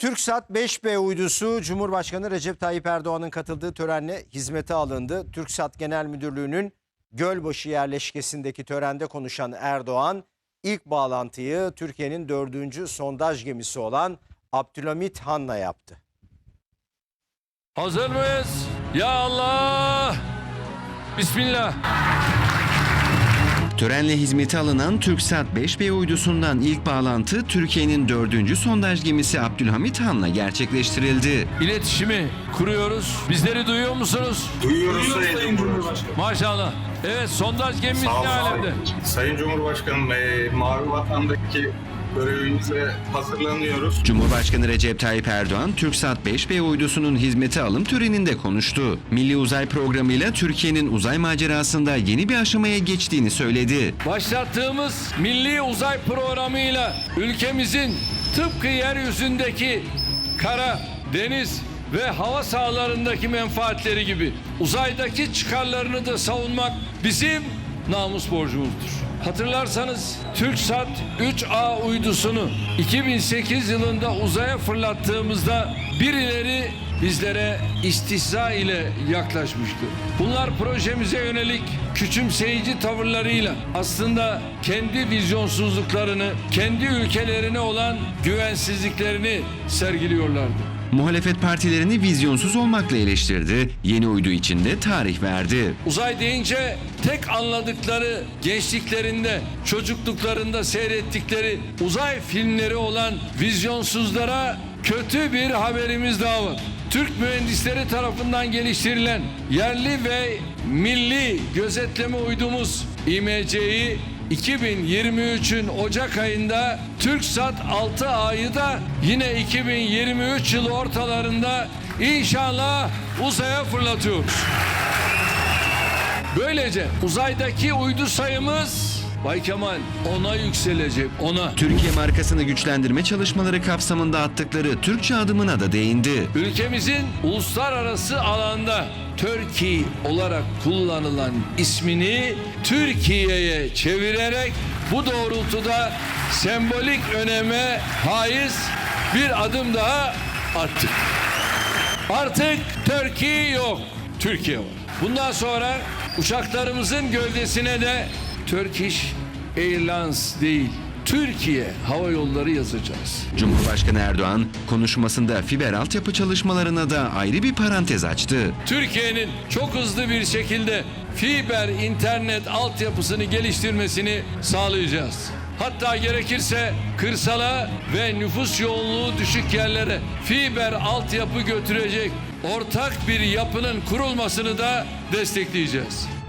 TürkSat 5B uydusu Cumhurbaşkanı Recep Tayyip Erdoğan'ın katıldığı törenle hizmete alındı. TürkSat Genel Müdürlüğü'nün Gölbaşı yerleşkesindeki törende konuşan Erdoğan ilk bağlantıyı Türkiye'nin dördüncü sondaj gemisi olan Abdülhamit Han'la yaptı. Hazır mıyız? Ya Allah! Bismillah. Törenle hizmete alınan TürkSat 5B uydusundan ilk bağlantı Türkiye'nin dördüncü sondaj gemisi Abdülhamit Han'la gerçekleştirildi. İletişimi kuruyoruz. Bizleri duyuyor musunuz? Duyuyoruz Sayın Cumhurbaşkanım. Maşallah. Evet sondaj gemimiz ne alemde? Sayın Cumhurbaşkanım, e, Mavi Vatan'daki görevimize hazırlanıyoruz. Cumhurbaşkanı Recep Tayyip Erdoğan, TürkSat 5B uydusunun hizmete alım töreninde konuştu. Milli Uzay Programı ile Türkiye'nin uzay macerasında yeni bir aşamaya geçtiğini söyledi. Başlattığımız milli uzay programıyla ülkemizin tıpkı yeryüzündeki kara, deniz ve hava sahalarındaki menfaatleri gibi uzaydaki çıkarlarını da savunmak bizim namus borcumuzdur. Hatırlarsanız TürkSat 3A uydusunu 2008 yılında uzaya fırlattığımızda birileri bizlere istihza ile yaklaşmıştı. Bunlar projemize yönelik küçümseyici tavırlarıyla aslında kendi vizyonsuzluklarını, kendi ülkelerine olan güvensizliklerini sergiliyorlardı. Muhalefet partilerini vizyonsuz olmakla eleştirdi, yeni uydu için de tarih verdi. Uzay deyince tek anladıkları gençliklerinde, çocukluklarında seyrettikleri uzay filmleri olan vizyonsuzlara kötü bir haberimiz daha var. Türk mühendisleri tarafından geliştirilen yerli ve milli gözetleme uydumuz İMC'yi 2023'ün Ocak ayında TürkSat 6A'yı da yine 2023 yılı ortalarında inşallah uzaya fırlatıyoruz. Böylece uzaydaki uydu sayımız Bay Kemal ona yükselecek ona. Türkiye markasını güçlendirme çalışmaları kapsamında attıkları Türkçe adımına da değindi. Ülkemizin uluslararası alanda Türkiye olarak kullanılan ismini Türkiye'ye çevirerek bu doğrultuda sembolik öneme haiz bir adım daha attık. Artık Türkiye yok, Türkiye var. Bundan sonra uçaklarımızın gövdesine de Turkish Airlines değil, Türkiye Hava Yolları yazacağız. Cumhurbaşkanı Erdoğan konuşmasında fiber altyapı çalışmalarına da ayrı bir parantez açtı. Türkiye'nin çok hızlı bir şekilde fiber internet altyapısını geliştirmesini sağlayacağız. Hatta gerekirse kırsala ve nüfus yoğunluğu düşük yerlere fiber altyapı götürecek ortak bir yapının kurulmasını da destekleyeceğiz.